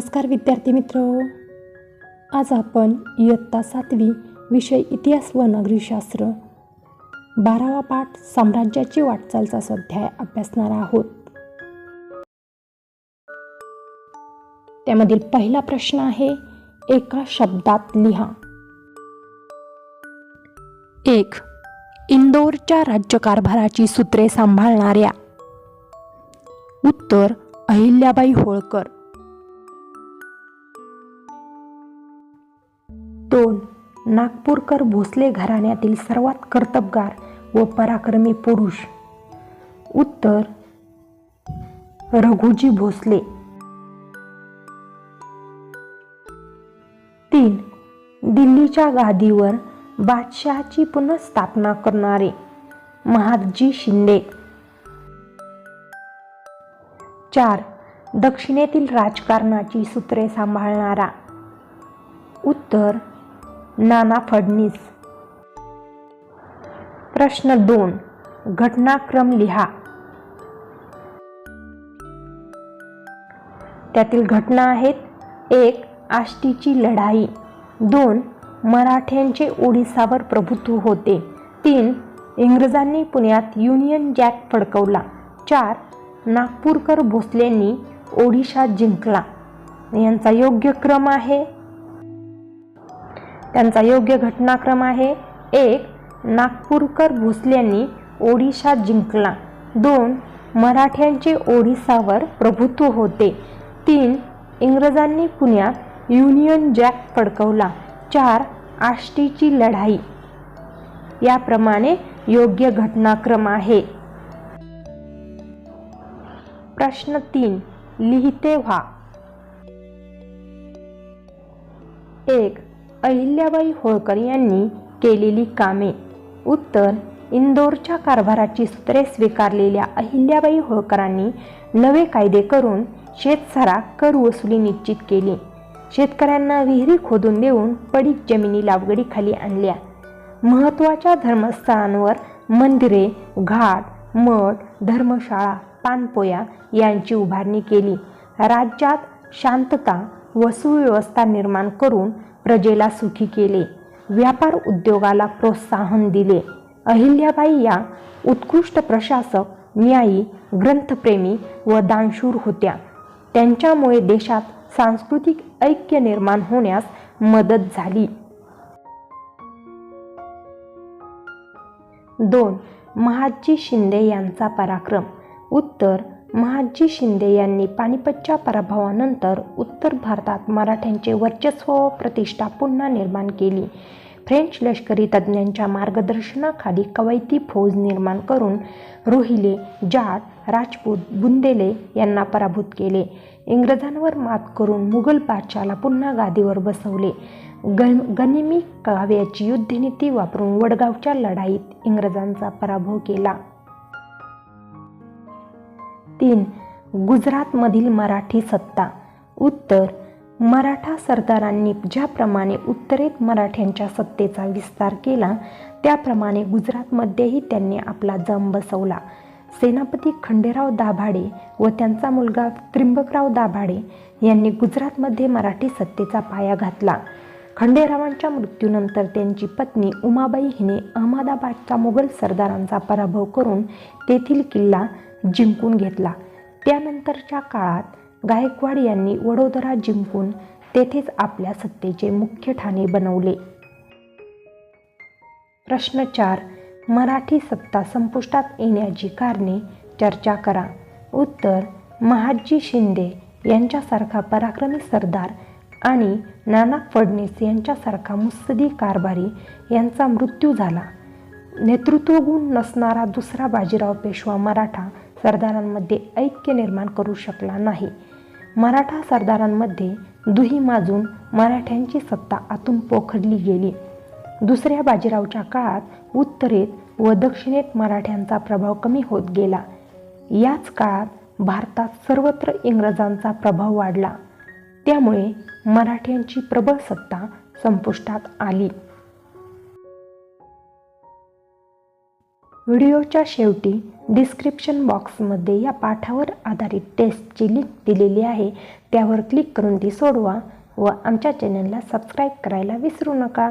नमस्कार विद्यार्थी मित्र. आज आपण इयत्ता सातवी विषय इतिहास व नागरिकशास्त्र बारावा पाठ साम्राज्याची वाटचालचा स्वाध्याय अभ्यासणार आहोत. त्यामधील पहिला प्रश्न आहे एका शब्दात लिहा. एक इंदोरच्या राज्यकारभाराची सूत्रे सांभाळणाऱ्या. उत्तर अहिल्याबाई होळकर. दोन नागपूरकर भोसले घराण्यातील सर्वात कर्तबगार व पराक्रमी पुरुष. उत्तर रघुजी भोसले. तीन दिल्लीच्या गादीवर बादशहाची पुनर्स्थापना करणारे महादजी शिंदे. चार दक्षिणेतील राजकारणाची सूत्रे सांभाळणारा. उत्तर नाना फडणीस. प्रश्न दोन. घटनाक्रम लिहा. त्यातील घटना आहेत. एक आष्टीची लढाई. दोन मराठ्यांचे ओडिसावर प्रभुत्व होते. तीन इंग्रजांनी पुण्यात युनियन जॅक फडकवला. चार नागपूरकर भोसलेंनी ओडिशा जिंकला. यांचा योग्य क्रम आहे. त्यांचा योग्य घटनाक्रम आहे. एक नागपूरकर भोसल्यांनी ओडिशा जिंकला. दोन मराठ्यांचे ओडिसावर प्रभुत्व होते. तीन इंग्रजांनी पुण्यात युनियन जॅक फडकवला. चार आष्टीची लढाई. याप्रमाणे योग्य घटनाक्रम आहे. प्रश्न तीन लिहिते व्हा. एक अहिल्याबाई होळकर यांनी केलेली कामे. उत्तर इंदोरच्या कारभाराची सूत्रे स्वीकारलेल्या अहिल्याबाई होळकरांनी नवे कायदे करून शेतसरा कर वसुली निश्चित केली. शेतकऱ्यांना विहिरी खोदून देऊन पडीक जमिनी लावगडीखाली आणल्या. महत्त्वाच्या धर्मस्थळांवर मंदिरे घाट मठ धर्मशाळा पानपोया यांची उभारणी केली. राज्यात शांतता व सुव्यवस्था निर्माण करून प्रजेला सुखी केले. व्यापार उद्योगाला प्रोत्साहन दिले. अहिल्याबाई या उत्कृष्ट प्रशासक न्यायी ग्रंथप्रेमी व दानशूर होत्या. त्यांच्यामुळे देशात सांस्कृतिक ऐक्य निर्माण होण्यास मदत झाली. दोन. महादजी शिंदे यांचा पराक्रम. उत्तर महादजी शिंदे यांनी पानिपतच्या पराभवानंतर उत्तर भारतात मराठ्यांचे वर्चस्व व प्रतिष्ठा पुन्हा निर्माण केली. फ्रेंच लष्करी तज्ज्ञांच्या मार्गदर्शनाखाली कवयती फौज निर्माण करून रोहिले जाट राजपूत बुंदेले यांना पराभूत केले. इंग्रजांवर मात करून मुघल बादशाला पुन्हा गादीवर बसवले. गन गनिमी काव्याची युद्धनीती वापरून वडगावच्या लढाईत इंग्रजांचा पराभव केला. तीन गुजरातमधील मराठी सत्ता. उत्तर मराठा सरदारांनी ज्याप्रमाणे उत्तरेत मराठ्यांच्या सत्तेचा विस्तार केला त्याप्रमाणे गुजरातमध्येही त्यांनी आपला जम बसवला. सेनापती खंडेराव दाभाडे व त्यांचा मुलगा त्रिंबकराव दाभाडे यांनी गुजरातमध्ये मराठी सत्तेचा पाया घातला. खंडेरावांच्या मृत्यूनंतर त्यांची पत्नी उमाबाई हिने अहमदाबादच्या मुघल सरदारांचा पराभव करून तेथील किल्ला जिंकून घेतला. त्यानंतरच्या काळात गायकवाड यांनी वडोदरा जिंकून तेथेच आपल्या सत्तेचे मुख्य ठाणे बनवले. प्रश्न चार मराठी सत्ता संपुष्टात येण्याची कारणे चर्चा करा. उत्तर महादजी शिंदे यांच्यासारखा पराक्रमी सरदार आणि नाना फडणीस यांच्यासारखा मुत्सदी कारभारी यांचा मृत्यू झाला. नेतृत्वगुण नसणारा दुसरा बाजीराव पेशवा मराठा सरदारांमध्ये ऐक्य निर्माण करू शकला नाही. मराठा सरदारांमध्ये दुही माजून मराठ्यांची सत्ता आतून पोखरली गेली. दुसऱ्या बाजीरावच्या काळात उत्तरेत व दक्षिणेत मराठ्यांचा प्रभाव कमी होत गेला. याच काळात भारतात सर्वत्र इंग्रजांचा प्रभाव वाढला. त्यामुळे मराठ्यांची प्रबळ सत्ता संपुष्टात आली. व्हिडिओच्या शेवटी डिस्क्रिप्शन बॉक्समध्ये या पाठावर आधारित टेस्टची लिंक दिलेली आहे. त्यावर क्लिक करून ती सोडवा व आमच्या चॅनलला सबस्क्राईब करायला विसरू नका.